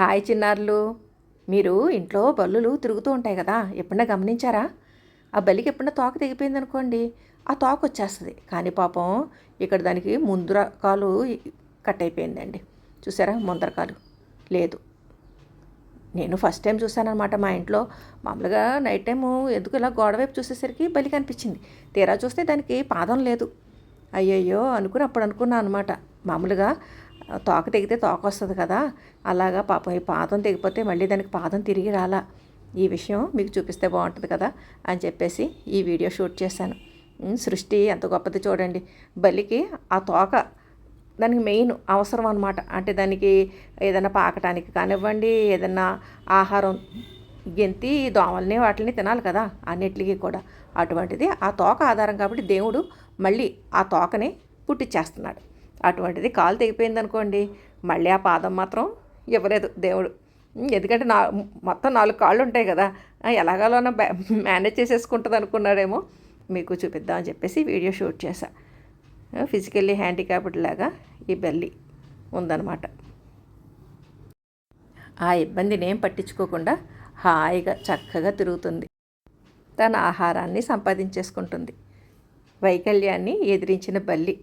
Hi చిన్నారులు. మీరు ఇంట్లో బల్లులు తిరుగుతూ ఉంటాయి కదా ఎప్పుడన్నా గమనించారా? ఆ బలికి ఎప్పుడన్నా తోక తెగిపోయింది అనుకోండి ఆ తోక వచ్చేస్తుంది. కానీ పాపం ఇక్కడ దానికి ముందర కాలు కట్ అయిపోయిందండి. చూసారా? ముందర కాలు లేదు. నేను ఫస్ట్ టైం చూశానమాట మా ఇంట్లో. మామూలుగా నైట్ టైము ఎందుకు ఇలా గోడ వైపు చూసేసరికి బలి కనిపించింది. తీరా చూస్తే దానికి పాదం లేదు. అయ్యయ్యో అనుకుని అప్పుడు అనుకున్నాను అనమాట మామూలుగా తోక తెగితే తోక వస్తుంది కదా అలాగా పాపం ఈ పాదం తెగిపోతే మళ్ళీ దానికి పాదం తిరిగి రాలా. ఈ విషయం మీకు చూపిస్తే బాగుంటుంది కదా అని చెప్పేసి ఈ వీడియో షూట్ చేశాను. సృష్టి ఎంత గొప్పది చూడండి. బలికి ఆ తోక దానికి మెయిన్ అవసరం అనమాట అంటే దానికి ఏదైనా పాకటానికి కానివ్వండి ఏదైనా ఆహారం గెంతి దోమల్ని వాటిని తినాలి కదా అన్నిటికీ కూడా. అటువంటిది ఆ తోక ఆధారం కాబట్టి దేవుడు మళ్ళీ ఆ తోకని పుట్టిచ్చేస్తున్నాడు. అటువంటిది కాలు తెగిపోయింది అనుకోండి మళ్ళీ ఆ పాదం మాత్రం ఇవ్వలేదు దేవుడు. ఎందుకంటే నా మొత్తం నాలుగు కాళ్ళు ఉంటాయి కదా ఆ, బ్యా మేనేజ్ చేసేసుకుంటుంది అనుకున్నాడేమో. మీకు చూపిద్దామని చెప్పేసి వీడియో షూట్ చేశా. ఫిజికల్లీ హ్యాండిక్యాప్డ్ లాగా ఈ బెల్లి ఉందన్నమాట. ఆ ఇబ్బందిని ఏం పట్టించుకోకుండా హాయిగా చక్కగా తిరుగుతుంది. తన ఆహారాన్ని సంపాదించేసుకుంటుంది. వైకల్యాన్ని ఎదిరించిన బల్లి.